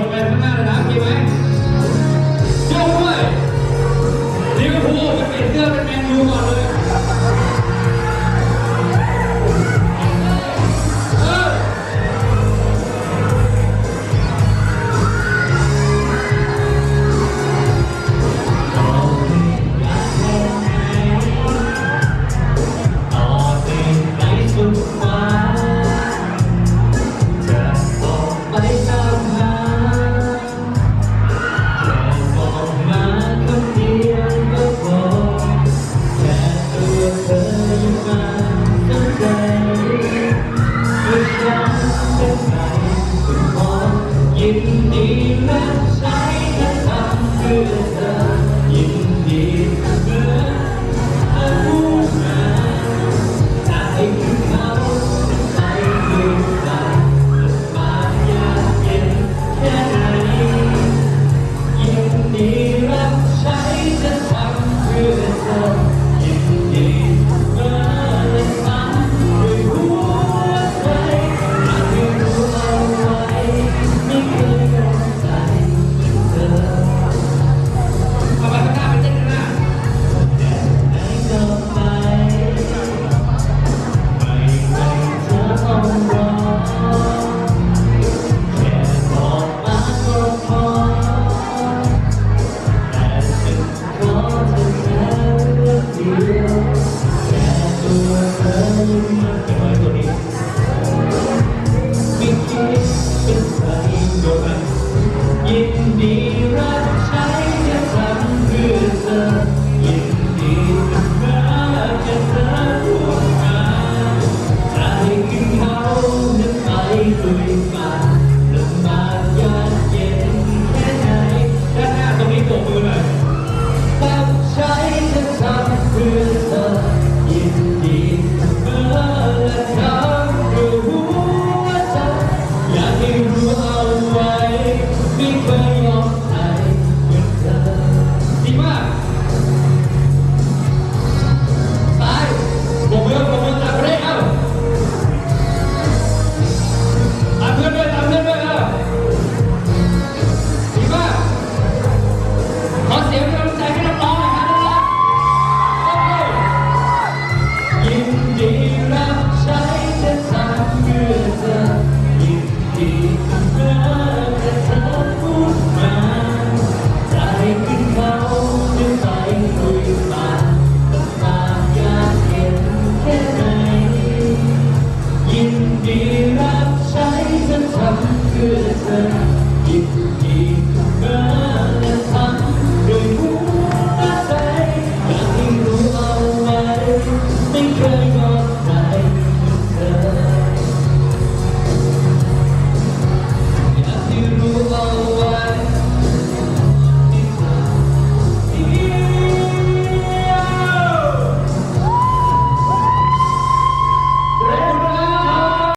นไปข้างหน้าเลยนะมีไหมยกด้วยลิเวอร์พูลเป็นเสื้อเป็น Він винах ไม่เคย